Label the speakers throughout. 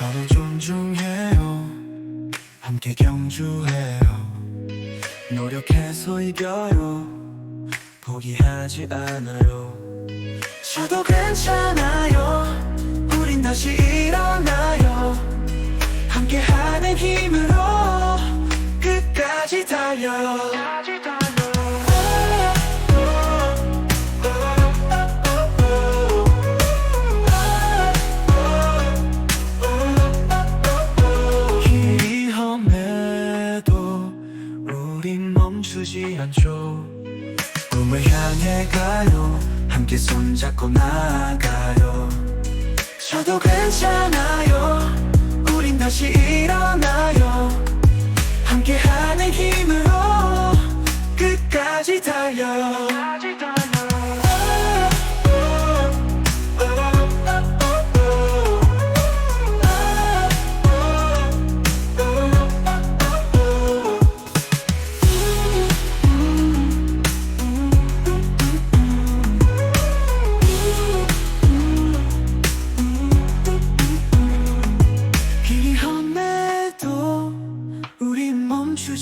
Speaker 1: 서로 존중해요. 함께 경주해요. 노력해서 이겨요. 포기하지 않아요. 저도 괜찮아요. 우린 다시 일어나요. 함께하는 힘으로 끝까지 달려요 멈추지 않죠. 꿈을 향해 가요. 함께 손잡고 나가요. 저도 괜찮아요. 우린 다시 일어나요. 함께하는 힘으로 끝까지 달려요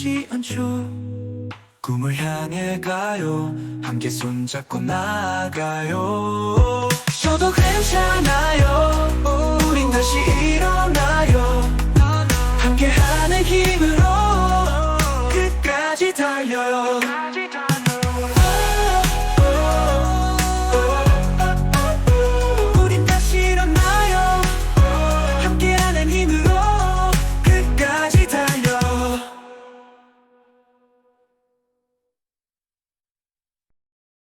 Speaker 1: 멈추지 않죠. 꿈을 향해 가요. 함께 손잡고 나가요. 저도 괜찮아요. 우린 다시 일어나요. 함께하는 힘으로 끝까지 달려요